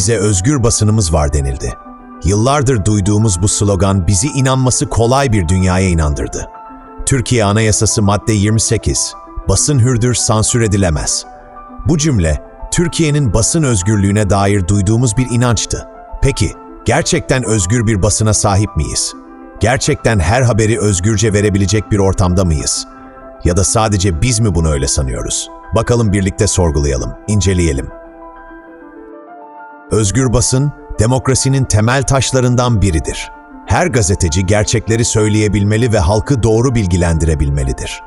bize özgür basınımız var denildi. Yıllardır duyduğumuz bu slogan bizi inanması kolay bir dünyaya inandırdı. Türkiye Anayasası madde 28, basın hürdür, sansür edilemez. Bu cümle, Türkiye'nin basın özgürlüğüne dair duyduğumuz bir inançtı. Peki, gerçekten özgür bir basına sahip miyiz? Gerçekten her haberi özgürce verebilecek bir ortamda mıyız? Ya da sadece biz mi bunu öyle sanıyoruz? Bakalım birlikte sorgulayalım, inceleyelim. Özgür basın, demokrasinin temel taşlarından biridir. Her gazeteci gerçekleri söyleyebilmeli ve halkı doğru bilgilendirebilmelidir.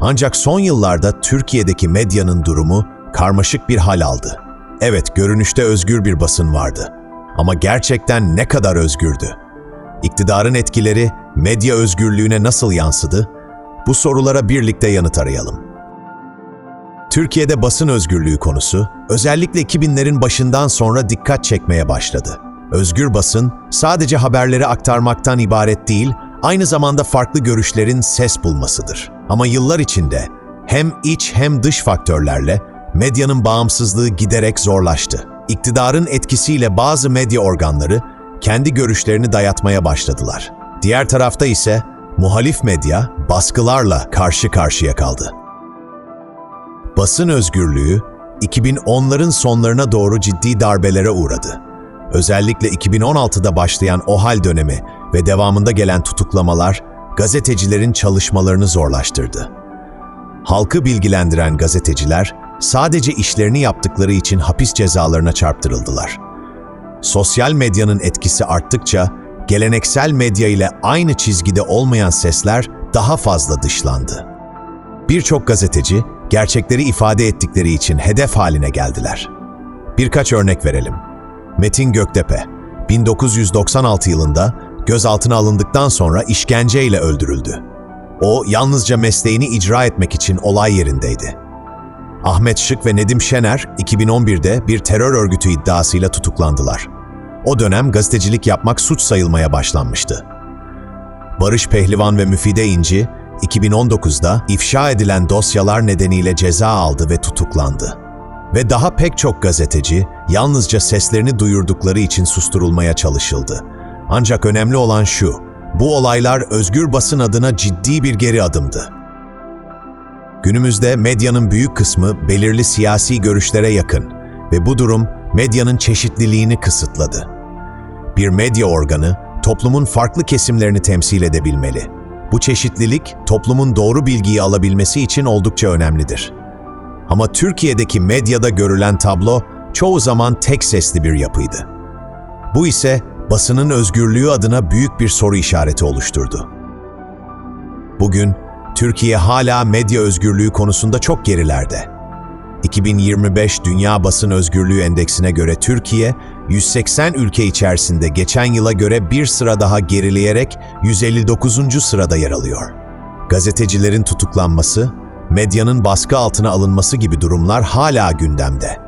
Ancak son yıllarda Türkiye'deki medyanın durumu karmaşık bir hal aldı. Evet, görünüşte özgür bir basın vardı. Ama gerçekten ne kadar özgürdü? İktidarın etkileri medya özgürlüğüne nasıl yansıdı? Bu sorulara birlikte yanıt arayalım. Türkiye'de basın özgürlüğü konusu özellikle 2000'lerin başından sonra dikkat çekmeye başladı. Özgür basın sadece haberleri aktarmaktan ibaret değil, aynı zamanda farklı görüşlerin ses bulmasıdır. Ama yıllar içinde hem iç hem dış faktörlerle medyanın bağımsızlığı giderek zorlaştı. İktidarın etkisiyle bazı medya organları kendi görüşlerini dayatmaya başladılar. Diğer tarafta ise muhalif medya baskılarla karşı karşıya kaldı. Basın özgürlüğü 2010'ların sonlarına doğru ciddi darbelere uğradı. Özellikle 2016'da başlayan OHAL dönemi ve devamında gelen tutuklamalar gazetecilerin çalışmalarını zorlaştırdı. Halkı bilgilendiren gazeteciler sadece işlerini yaptıkları için hapis cezalarına çarptırıldılar. Sosyal medyanın etkisi arttıkça geleneksel medya ile aynı çizgide olmayan sesler daha fazla dışlandı. Birçok gazeteci gerçekleri ifade ettikleri için hedef haline geldiler. Birkaç örnek verelim. Metin Göktepe, 1996 yılında gözaltına alındıktan sonra işkenceyle öldürüldü. O yalnızca mesleğini icra etmek için olay yerindeydi. Ahmet Şık ve Nedim Şener 2011'de bir terör örgütü iddiasıyla tutuklandılar. O dönem gazetecilik yapmak suç sayılmaya başlanmıştı. Barış Pehlivan ve Müfide İnci 2019'da ifşa edilen dosyalar nedeniyle ceza aldı ve tutuklandı. Ve daha pek çok gazeteci yalnızca seslerini duyurdukları için susturulmaya çalışıldı. Ancak önemli olan şu, bu olaylar özgür basın adına ciddi bir geri adımdı. Günümüzde medyanın büyük kısmı belirli siyasi görüşlere yakın ve bu durum medyanın çeşitliliğini kısıtladı. Bir medya organı toplumun farklı kesimlerini temsil edebilmeli. Bu çeşitlilik toplumun doğru bilgiyi alabilmesi için oldukça önemlidir. Ama Türkiye'deki medyada görülen tablo çoğu zaman tek sesli bir yapıydı. Bu ise basının özgürlüğü adına büyük bir soru işareti oluşturdu. Bugün Türkiye hala medya özgürlüğü konusunda çok gerilerde. 2025 Dünya Basın Özgürlüğü Endeksine göre Türkiye, 180 ülke içerisinde geçen yıla göre bir sıra daha gerileyerek 159. sırada yer alıyor. Gazetecilerin tutuklanması, medyanın baskı altına alınması gibi durumlar hala gündemde.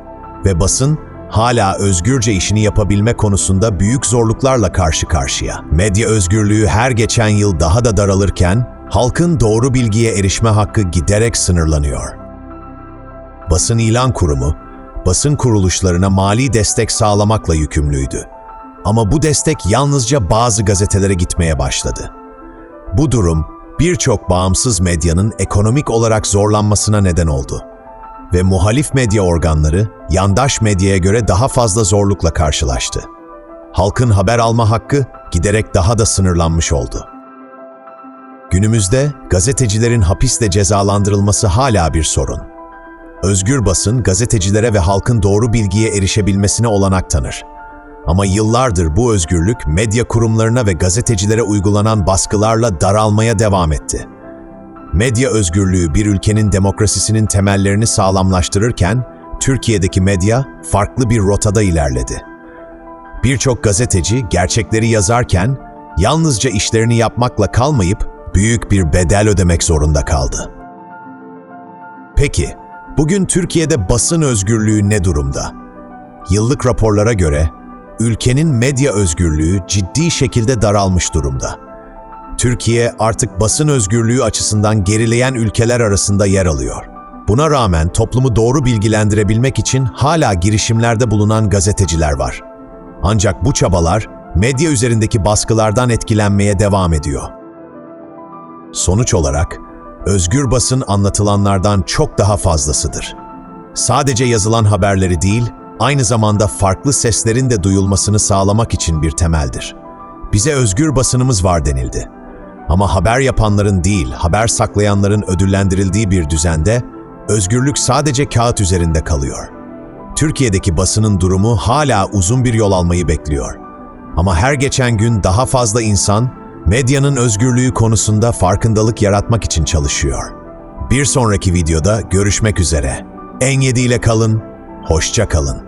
Ve basın, hala özgürce işini yapabilme konusunda büyük zorluklarla karşı karşıya. Medya özgürlüğü her geçen yıl daha da daralırken, halkın doğru bilgiye erişme hakkı giderek sınırlanıyor. Basın İlan Kurumu, basın kuruluşlarına mali destek sağlamakla yükümlüydü. Ama bu destek yalnızca bazı gazetelere gitmeye başladı. Bu durum birçok bağımsız medyanın ekonomik olarak zorlanmasına neden oldu. Ve muhalif medya organları yandaş medyaya göre daha fazla zorlukla karşılaştı. Halkın haber alma hakkı giderek daha da sınırlanmış oldu. Günümüzde gazetecilerin hapisle cezalandırılması hala bir sorun. Özgür basın gazetecilere ve halkın doğru bilgiye erişebilmesine olanak tanır. Ama yıllardır bu özgürlük medya kurumlarına ve gazetecilere uygulanan baskılarla daralmaya devam etti. Medya özgürlüğü bir ülkenin demokrasisinin temellerini sağlamlaştırırken, Türkiye'deki medya farklı bir rotada ilerledi. Birçok gazeteci gerçekleri yazarken yalnızca işlerini yapmakla kalmayıp büyük bir bedel ödemek zorunda kaldı. Peki, bugün Türkiye'de basın özgürlüğü ne durumda? Yıllık raporlara göre ülkenin medya özgürlüğü ciddi şekilde daralmış durumda. Türkiye artık basın özgürlüğü açısından gerileyen ülkeler arasında yer alıyor. Buna rağmen toplumu doğru bilgilendirebilmek için hala girişimlerde bulunan gazeteciler var. Ancak bu çabalar medya üzerindeki baskılardan etkilenmeye devam ediyor. Sonuç olarak özgür basın anlatılanlardan çok daha fazlasıdır. Sadece yazılan haberleri değil, aynı zamanda farklı seslerin de duyulmasını sağlamak için bir temeldir. Bize özgür basınımız var denildi. Ama haber yapanların değil, haber saklayanların ödüllendirildiği bir düzende özgürlük sadece kağıt üzerinde kalıyor. Türkiye'deki basının durumu hala uzun bir yol almayı bekliyor. Ama her geçen gün daha fazla insan medyanın özgürlüğü konusunda farkındalık yaratmak için çalışıyor. Bir sonraki videoda görüşmek üzere. En 7 ile kalın, hoşça kalın.